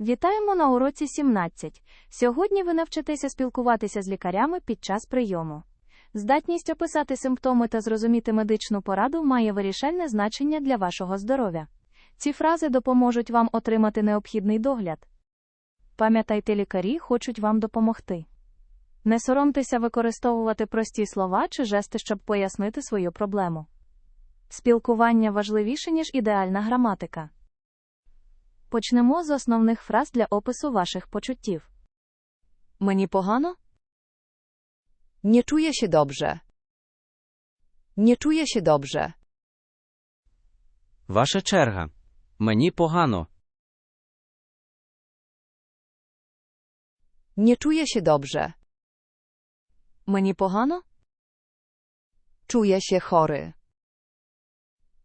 Вітаємо на уроці 17. Сьогодні ви навчитеся спілкуватися з лікарями під час прийому. Здатність описати симптоми та зрозуміти медичну пораду має вирішальне значення для вашого здоров'я. Ці фрази допоможуть вам отримати необхідний догляд. Пам'ятайте, лікарі хочуть вам допомогти. Не соромтеся використовувати прості слова чи жести, щоб пояснити свою проблему. Спілкування важливіше, ніж ідеальна граматика. Почнемо з основних фраз для опису ваших почуттів. Мені погано? Nie czuję się dobrze. Nie czuję się dobrze. Ваша черга. Мені погано. Nie czuję się dobrze. Мені погано? Czuję się chory.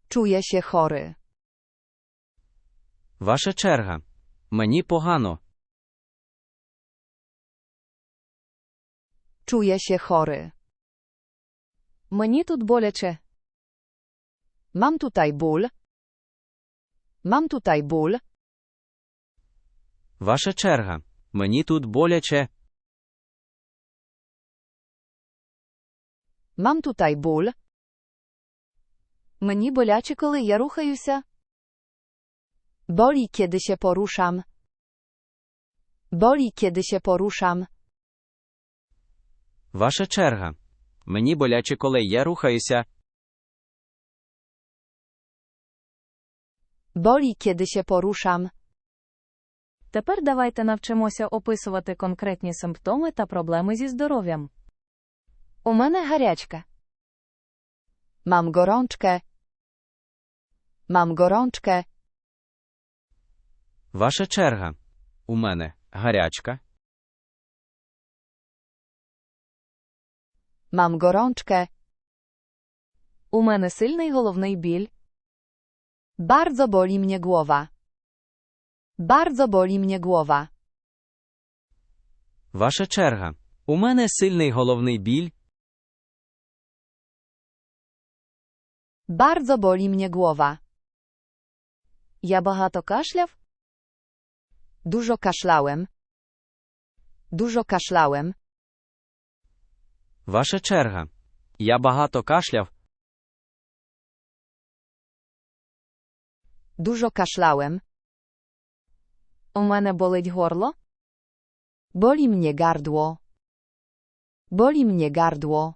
Czuję się chory. Ваша черга. Мені погано. Czuję się chory. Мені тут боляче. Mam tutaj ból. Mam tutaj ból. Ваша черга. Мені тут боляче. Mam tutaj ból. Мені боляче, коли я рухаюся. Boli, kiedy się poruszam. Boli, kiedy się poruszam. Ваша черга. Мені боляче, коли я рухаюся. Boli, kiedy się poruszam. Тепер давайте навчимося описувати конкретні симптоми та проблеми зі здоров'ям. У мене гарячка. Mam gorączkę. Mam gorączkę. Ваша черга. У мене гарячка. Mam gorączkę. У мене сильний головний біль. Bardzo boli mnie głowa. Bardzo boli mnie głowa. Ваша черга. У мене сильний головний біль. Bardzo boli mnie głowa. Я багато кашляв. Dużo kaszlałem. Dużo kaszlałem. Ваша черга. Я багато кашляв. Dużo kaszlałem. У мене болить горло. Boli mnie gardło. Boli mnie gardło.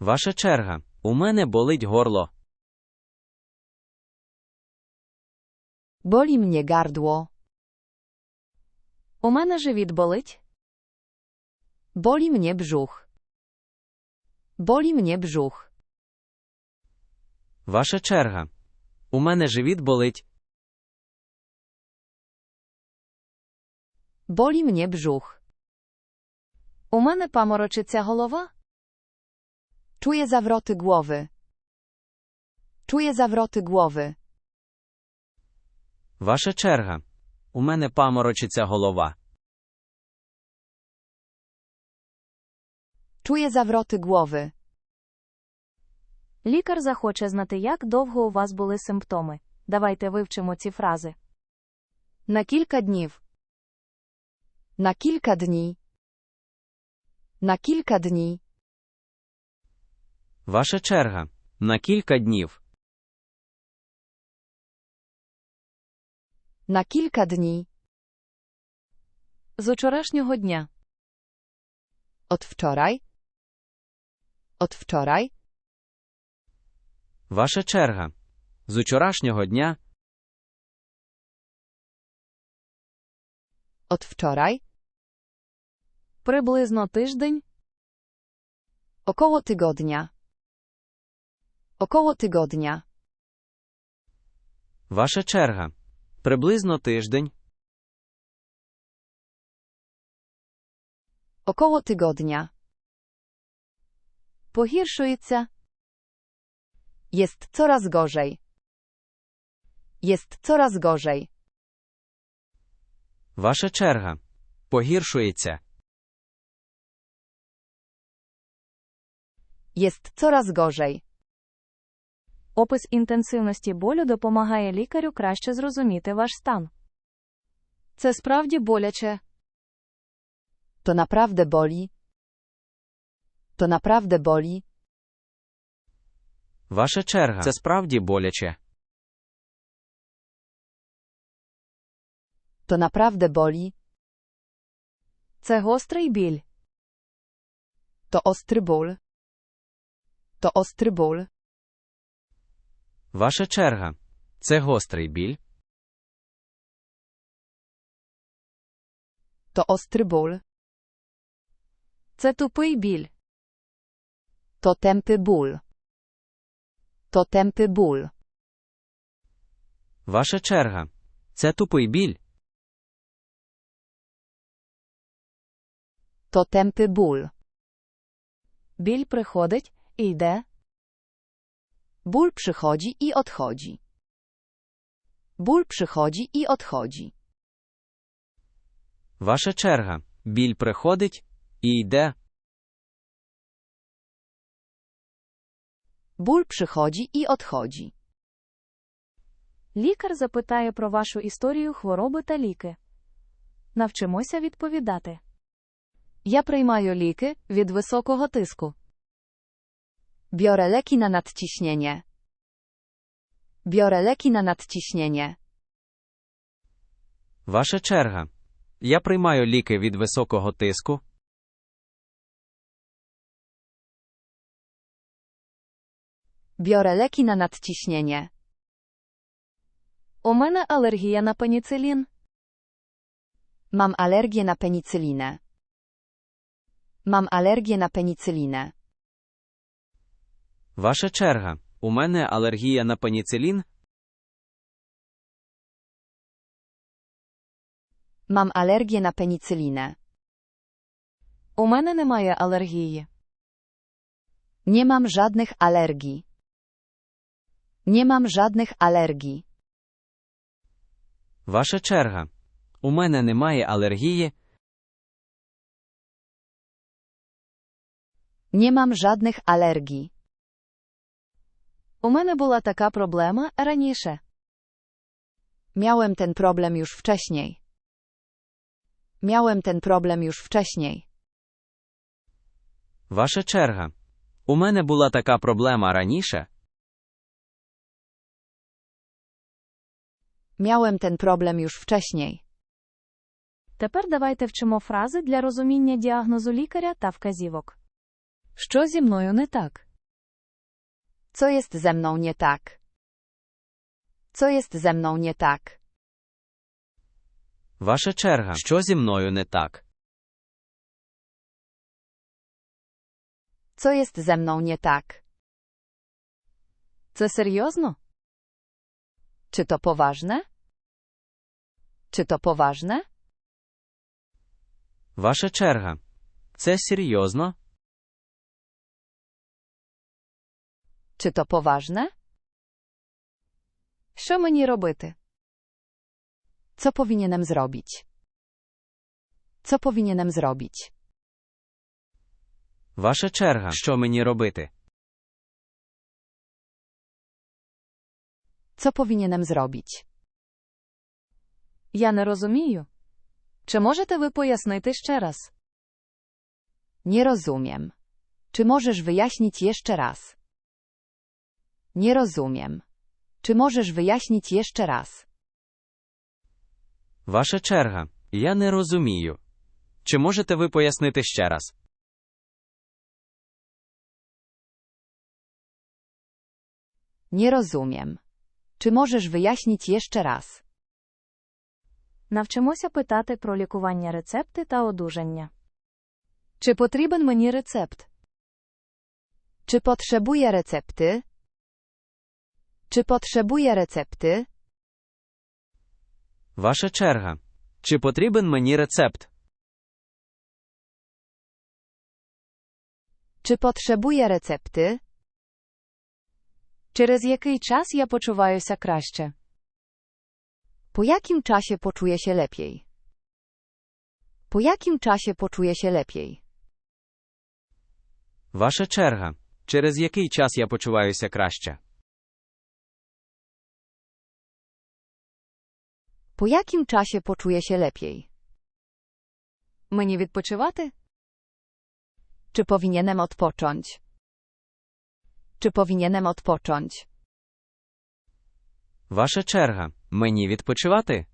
Ваша черга. У мене болить горло. Boli mnie gardło. У мене живіт болить. Boli mnie brzuch. Boli mnie brzuch. Ваша черга. У мене живіт болить. Boli mnie brzuch. У мене паморочиться голова. Czuję zawroty głowy. Czuję zawroty głowy. Ваша черга. У мене паморочиться голова. Czuję zawroty głowy. Лікар захоче знати, як довго у вас були симптоми. Давайте вивчимо ці фрази. Na kilka dni. Na kilka dni. Na kilka dni. Ваша черга. На кілька днів. Na kilka dni. З учорашнього дня. Od wczoraj. Od wczoraj. Ваша черга. З учорашнього дня. Od wczoraj. Приблизно тиждень. Około tygodnia. Około tygodnia. Ваша черга. Приблизно тиждень. Około tygodnia. Погіршується. Jest coraz gorzej. Jest coraz gorzej. Ваша черга. Погіршується. Jest coraz gorzej. Опис інтенсивності болю допомагає лікарю краще зрозуміти ваш стан. Це справді боляче. To naprawdę boli. To naprawdę boli. Ваша черга. Це справді боляче. To naprawdę boli. Це гострий біль. To ostry ból. To ostry ból. Ваша черга. Це гострий біль. To ostry ból. Це тупий біль. To tępy ból. To tępy ból. Ваша черга. Це тупий біль. To tępy ból. Біль приходить і йде. Ból przychodzi i odchodzi. Ból przychodzi i odchodzi. Ваша черга. Біль приходить і йде. Ból przychodzi i odchodzi. Лікар запитає про вашу історію хвороби та ліки. Навчимося відповідати. Я приймаю ліки від високого тиску. Biorę leki na nadciśnienie. Biorę leki na nadciśnienie. Ваша черга. Я приймаю ліки від високого тиску. Biorę leki na nadciśnienie. У мене алергія на пеніцилін. Mam alergię na penicylinę. Mam alergię na penicylinę. Ваша черга. У мене алергія на пеніцилін. Mam alergię na penicylinę. У мене немає алергії. Nie mam żadnych alergii. Nie mam żadnych alergii. Ваша черга. У мене немає алергії. Nie mam żadnych alergii. У мене була така проблема раніше. Miałem ten problem już wcześniej. Miałem ten problem już wcześniej. Ваша черга. У мене була така проблема раніше. Miałem ten problem już wcześniej. Тепер давайте вчимо фрази для розуміння діагнозу лікаря та вказівок. Що зі мною не так? Co jest ze mną nie tak? Co jest ze mną nie tak? Ваша черга. Що зі мною не так? Co jest ze mną nie tak? Це серйозно? Czy to poważne? Czy to poważne? Ваша черга. Це серйозно? Czy to poważne? Що мені робити? Co powinienem zrobić? Co powinienem zrobić? Ваша черга. Що мені робити? Co powinienem zrobić? Я не розумію. Чи можете ви пояснити ще раз? Nie rozumiem. Czy możesz wyjaśnić jeszcze raz? Nie rozumiem. Czy możesz wyjaśnić jeszcze raz? Ваша черга. Я не розумію. Чи можете ви пояснити ще раз? Nie rozumiem. Czy możesz wyjaśnić jeszcze raz? Навчимося питати про лікування рецепти та одужання. Чи потрібен мені рецепт? Czy potrzebuję recepty? Czy potrzebuję recepty? Ваша черга. Чи потрібен мені рецепт? Czy potrzebuję recepty? Через який час я почуваюся краще? Po jakim czasie poczuję się lepiej? Po jakim czasie poczuję się lepiej? Ваша черга. Через який час я почуваюся краще? Po jakim czasie poczuję się lepiej? Мені відпочивати? Czy powinienem odpocząć? Czy powinienem odpocząć? Ваша черга. Мені відпочивати?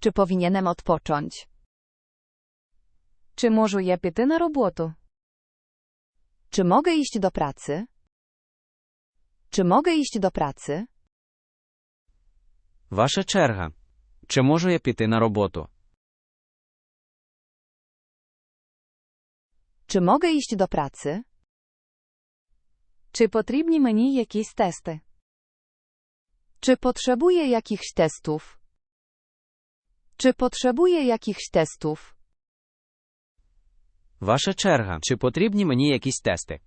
Czy powinienem odpocząć? Чи можу я піти на роботу? Czy mogę iść do pracy? Czy mogę iść do pracy? Ваша черга. Чи можу я піти на роботу? Czy mogę iść do pracy? Чи потрібні мені якісь тести? Czy potrzebuję jakichś testów? Czy potrzebuję jakichś testów? Ваша черга. Чи потрібні мені якісь тести?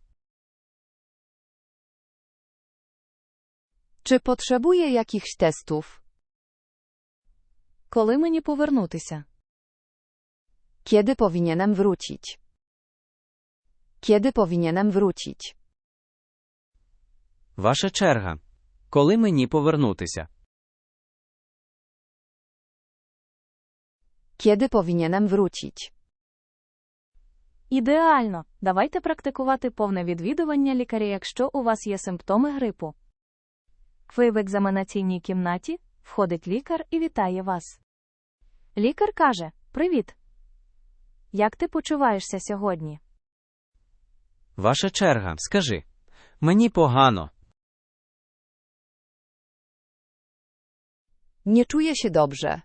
Czy potrzebuję jakichś testów? Коли мені повернутися? Kiedy powinienem wrócić? Kiedy powinienem wrócić? Ваша черга. Коли мені повернутися? Kiedy powinienem wrócić? Ідеально! Давайте практикувати повне відвідування лікаря, якщо у вас є симптоми грипу. Ви в екзаменаційній кімнаті, входить лікар і вітає вас. Лікар каже: Привіт! Як ти почуваєшся сьогодні? Ваша черга. Скажи. Мені погано. Nie czuję się dobrze.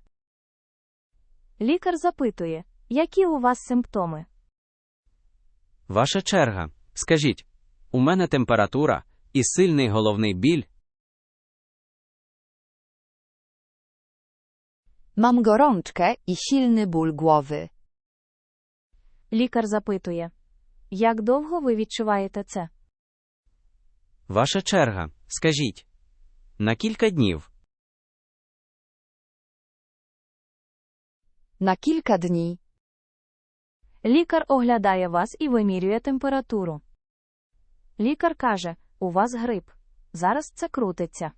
Лікар запитує, які у вас симптоми? Ваша черга. Скажіть. У мене температура і сильний головний біль. Mam gorączkę i silny ból głowy. Лікар запитує, як довго ви відчуваєте це? Ваша черга. Скажіть. На кілька днів. Na kilka dni. Лікар оглядає вас і вимірює температуру. Лікар каже, у вас грип. Зараз це крутиться.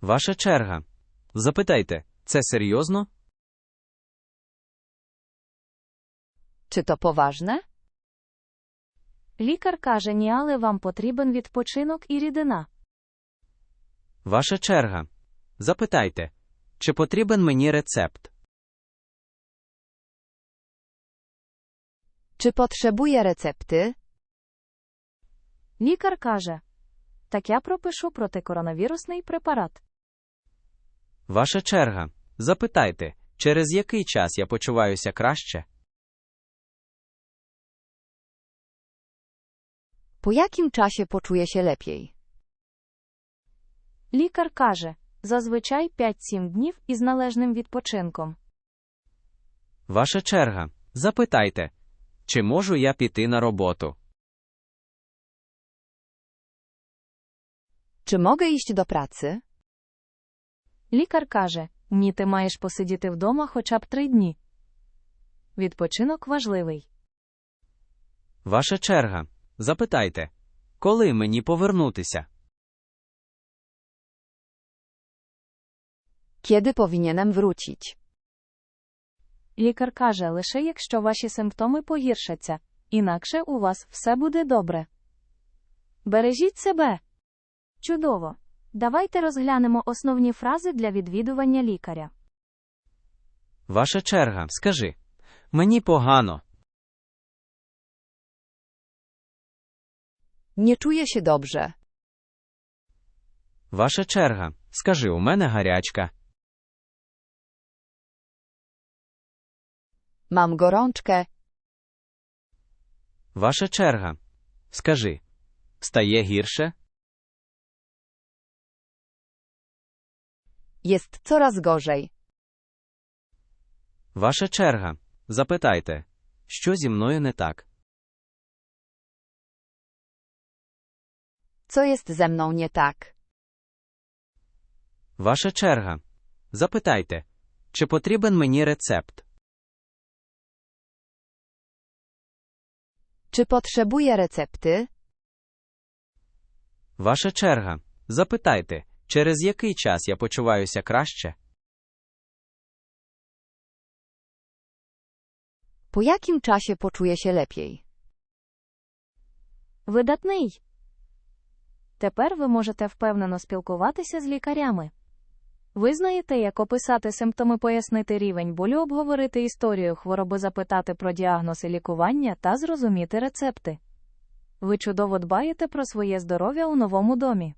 Ваша черга. Запитайте. Це серйозно? Czy to poważne? Лікар каже, ні, але вам потрібен відпочинок і рідина. Ваша черга. Запитайте. Чи потрібен мені рецепт? Czy potrzebuję recepty? Лікар каже, так я пропишу протикоронавірусний препарат. Ваша черга. Запитайте, через який час я почуваюся краще? Po jakim czasie poczuję się lepiej? Лікар каже, зазвичай 5-7 днів із належним відпочинком. Ваша черга. Запитайте, чи можу я піти на роботу? Czy mogę iść do pracy? Лікар каже, ні, ти маєш посидіти вдома хоча б 3 дні. Відпочинок важливий. Ваша черга. Запитайте, коли мені повернутися? Kiedy powinienem wrócić? Лікар каже, лише якщо ваші симптоми погіршаться, інакше у вас все буде добре. Бережіть себе. Чудово. Давайте розглянемо основні фрази для відвідування лікаря. Ваша черга. Скажи. Мені погано. Nie czuję się dobrze. Ваша черга. Скажи, у мене гарячка. Mam gorączkę. Ваша черга. Скажи. Стає гірше? Jest coraz gorzej. Ваша черга. Запитайте, що зі мною не так? Co jest ze mną nie tak? Ваша черга. Запитайте, чи потрібен мені рецепт? Czy potrzebuję recepty? Ваша черга. Запитайте, Через який час я почуваюся краще? Po jakim czasie poczuję się? Видатний. Тепер ви можете впевнено спілкуватися з лікарями. Ви знаєте, як описати симптоми, пояснити рівень болю, обговорити історію хвороби, запитати про діагноз і лікування та зрозуміти рецепти. Ви чудово дбаєте про своє здоров'я у новому домі.